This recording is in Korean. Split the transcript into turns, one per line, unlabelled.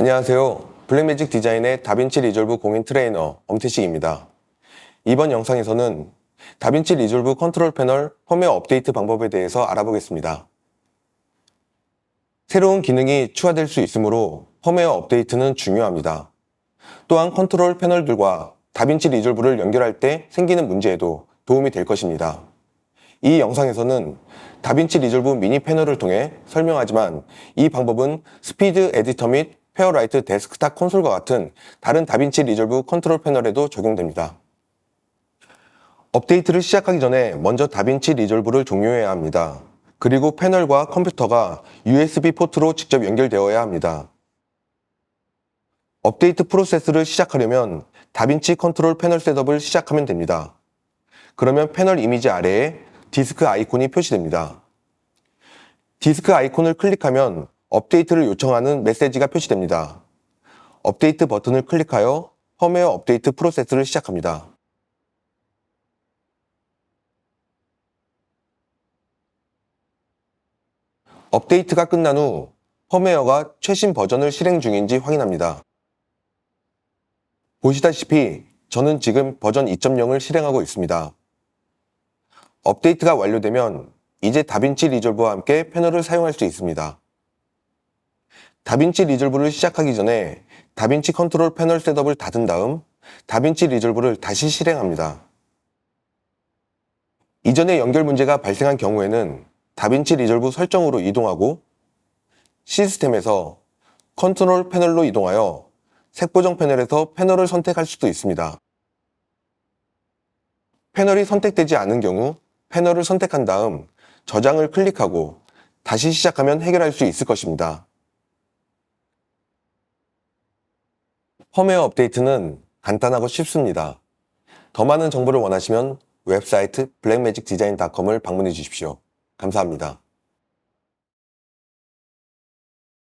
안녕하세요. 블랙매직 디자인의 다빈치 리졸브 공인 트레이너 엄태식입니다. 이번 영상에서는 다빈치 리졸브 컨트롤 패널 펌웨어 업데이트 방법에 대해서 알아보겠습니다. 새로운 기능이 추가될 수 있으므로 펌웨어 업데이트는 중요합니다. 또한 컨트롤 패널들과 다빈치 리졸브를 연결할 때 생기는 문제에도 도움이 될 것입니다. 이 영상에서는 다빈치 리졸브 미니 패널을 통해 설명하지만 이 방법은 스피드 에디터 및 페어라이트 데스크탑 콘솔과 같은 다른 다빈치 리졸브 컨트롤 패널에도 적용됩니다. 업데이트를 시작하기 전에 먼저 다빈치 리졸브를 종료해야 합니다. 그리고 패널과 컴퓨터가 USB 포트로 직접 연결되어야 합니다. 업데이트 프로세스를 시작하려면 다빈치 컨트롤 패널 셋업을 시작하면 됩니다. 그러면 패널 이미지 아래에 디스크 아이콘이 표시됩니다. 디스크 아이콘을 클릭하면 업데이트를 요청하는 메시지가 표시됩니다. 업데이트 버튼을 클릭하여 펌웨어 업데이트 프로세스를 시작합니다. 업데이트가 끝난 후 펌웨어가 최신 버전을 실행 중인지 확인합니다. 보시다시피 저는 지금 버전 2.0을 실행하고 있습니다. 업데이트가 완료되면 이제 다빈치 리졸브와 함께 패널을 사용할 수 있습니다. 다빈치 리졸브를 시작하기 전에 다빈치 컨트롤 패널 셋업을 닫은 다음 다빈치 리졸브를 다시 실행합니다. 이전에 연결 문제가 발생한 경우에는 다빈치 리졸브 설정으로 이동하고 시스템에서 컨트롤 패널로 이동하여 색보정 패널에서 패널을 선택할 수도 있습니다. 패널이 선택되지 않은 경우 패널을 선택한 다음 저장을 클릭하고 다시 시작하면 해결할 수 있을 것입니다. 펌웨어 업데이트는 간단하고 쉽습니다. 더 많은 정보를 원하시면 웹사이트 블랙매직디자인닷컴을 방문해 주십시오. 감사합니다.